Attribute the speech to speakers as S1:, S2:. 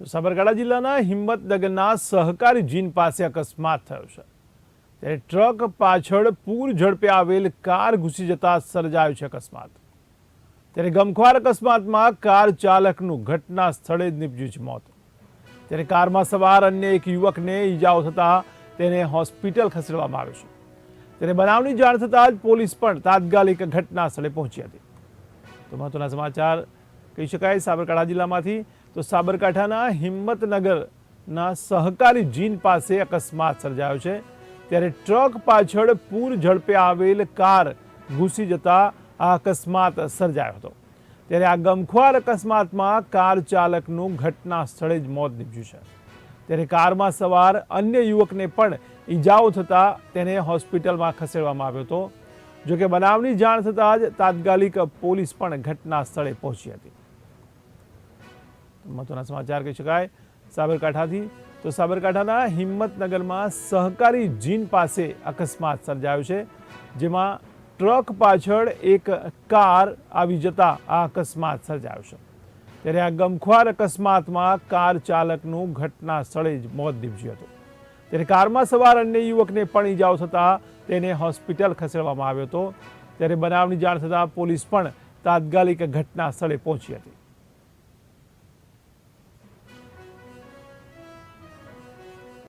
S1: તો સાબરકાંઠા જિલ્લાના હિંમતનગરના સહકારી જીન પાસે અકસ્માત થયો છે. ત્યારે ટ્રક પાછળ પૂર ઝડપે આવેલ કાર ઘૂસી જતા સર્જાયો છે અકસ્માત. ત્યારે ગમખ્વાર અકસ્માતમાં કાર ચાલકનું ઘટના સ્થળે જ નીપજ્યું છે મોત. ત્યારે કારમાં સવાર અન્ય એક યુવકને ઈજાઓ થતાં તેને હોસ્પિટલ ખસેડવામાં આવ્યો છે. ત્યારે બનાવની જાણ થતાં જ પોલીસ પણ તાત્કાલિક ઘટના સ્થળે પહોંચી હતી. તો મહત્વના સમાચાર કહી શકાય સાબરકાંઠા જિલ્લામાંથી તો સાબરકાંઠાના હિંમતનગરના સહકારી જીન પાસે અકસ્માત સર્જાયો છે. ત્યારે ટ્રક પાછળ પૂર ઝડપે આવેલ કાર ઘૂસી જતા આ અકસ્માત સર્જાયો હતો. ત્યારે આ ગમખ્વાર અકસ્માતમાં કાર ચાલકનું ઘટના સ્થળે જ મોત નીપજ્યું છે. ત્યારે કારમાં સવાર અન્ય યુવકને પણ ઈજાઓ થતાં તેને હોસ્પિટલમાં ખસેડવામાં આવ્યો હતો. જોકે બનાવની જાણ થતાં જ તાત્કાલિક પોલીસ પણ ઘટના સ્થળે પહોંચી હતી. મહત્વના સમાચાર કહી શકાય. સાબરકાંઠાથી તો સાબરકાંઠાના હિંમતનગરમાં સહકારી જીન પાસે અકસ્માત સર્જાયો છે, જેમાં ટ્રક પાછળ એક કાર આવી જતા આ અકસ્માત સર્જાયો છે. ત્યારે આ ગમખ્વાર અકસ્માતમાં કાર ચાલકનું ઘટના સ્થળે જ મોત નીપજ્યું હતું. ત્યારે કારમાં સવાર અન્ય યુવકને પણ ઈજાઓ થતાં તેને હોસ્પિટલ ખસેડવામાં આવ્યો હતો. ત્યારે બનાવની જાણ થતાં પોલીસ પણ તાત્કાલિક ઘટના સ્થળે પહોંચી હતી.